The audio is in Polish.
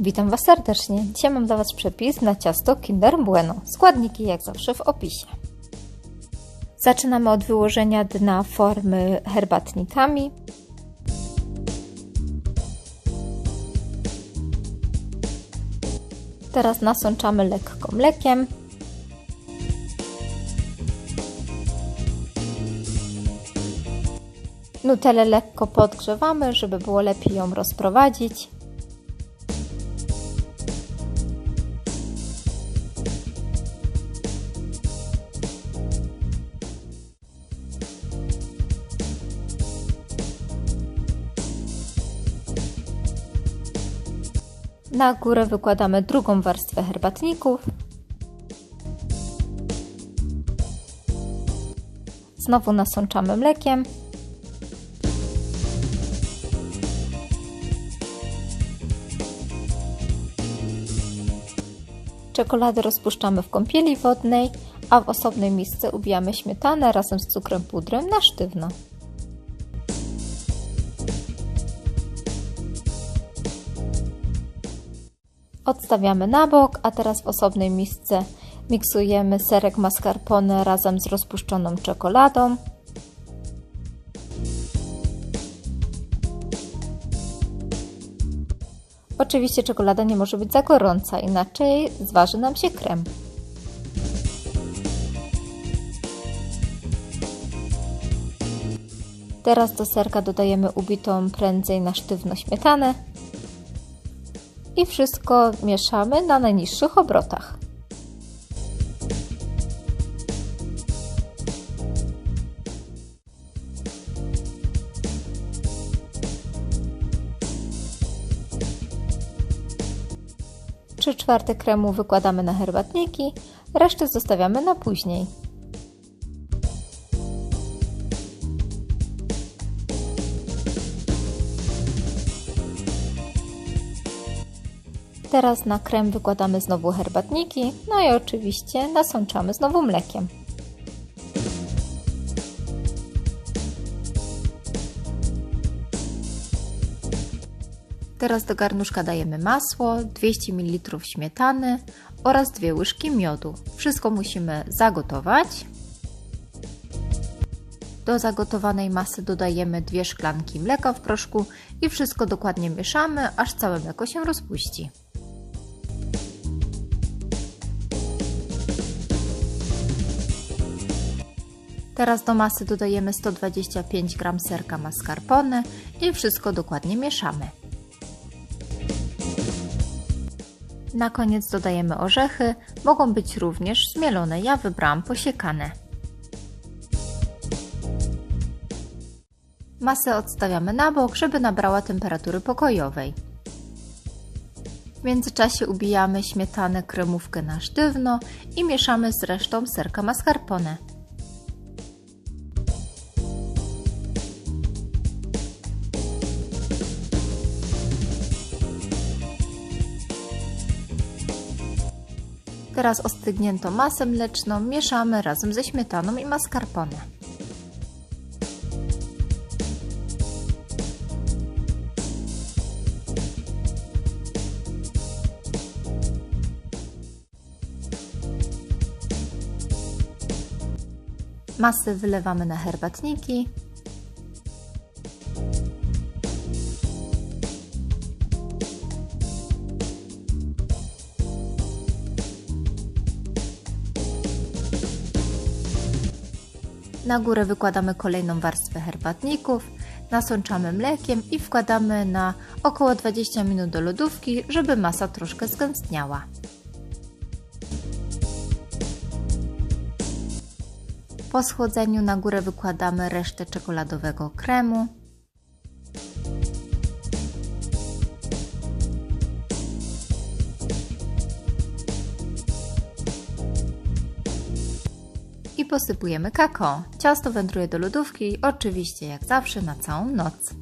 Witam Was serdecznie. Dzisiaj mam dla Was przepis na ciasto Kinder Bueno. Składniki jak zawsze w opisie. Zaczynamy od wyłożenia dna formy herbatnikami. Teraz nasączamy lekko mlekiem. Nutellę lekko podgrzewamy, żeby było lepiej ją rozprowadzić. Na górę wykładamy drugą warstwę herbatników. Znowu nasączamy mlekiem. Czekoladę rozpuszczamy w kąpieli wodnej, a w osobnej misce ubijamy śmietanę razem z cukrem pudrem na sztywno. Odstawiamy na bok, a teraz w osobnej misce miksujemy serek mascarpone razem z rozpuszczoną czekoladą. Oczywiście czekolada nie może być za gorąca, inaczej zważy nam się krem. Teraz do serka dodajemy ubitą prędzej na sztywno śmietanę i wszystko mieszamy na najniższych obrotach. Trzy czwarte kremu wykładamy na herbatniki, resztę zostawiamy na później. Teraz na krem wykładamy znowu herbatniki, no i oczywiście nasączamy znowu mlekiem. Teraz do garnuszka dajemy masło, 200 ml śmietany oraz dwie łyżki miodu. Wszystko musimy zagotować. Do zagotowanej masy dodajemy dwie szklanki mleka w proszku i wszystko dokładnie mieszamy, aż całe mleko się rozpuści. Teraz do masy dodajemy 125 g serka mascarpone i wszystko dokładnie mieszamy. Na koniec dodajemy orzechy, mogą być również zmielone, ja wybrałam posiekane. Masę odstawiamy na bok, żeby nabrała temperatury pokojowej. W międzyczasie ubijamy śmietanę kremówkę na sztywno i mieszamy z resztą serka mascarpone. Teraz ostygniętą masę mleczną mieszamy razem ze śmietaną i mascarpone. Masę wylewamy na herbatniki. Na górę wykładamy kolejną warstwę herbatników, nasączamy mlekiem i wkładamy na około 20 minut do lodówki, żeby masa troszkę zgęstniała. Po schłodzeniu na górę wykładamy resztę czekoladowego kremu. I posypujemy kakao. Ciasto wędruje do lodówki, oczywiście jak zawsze na całą noc.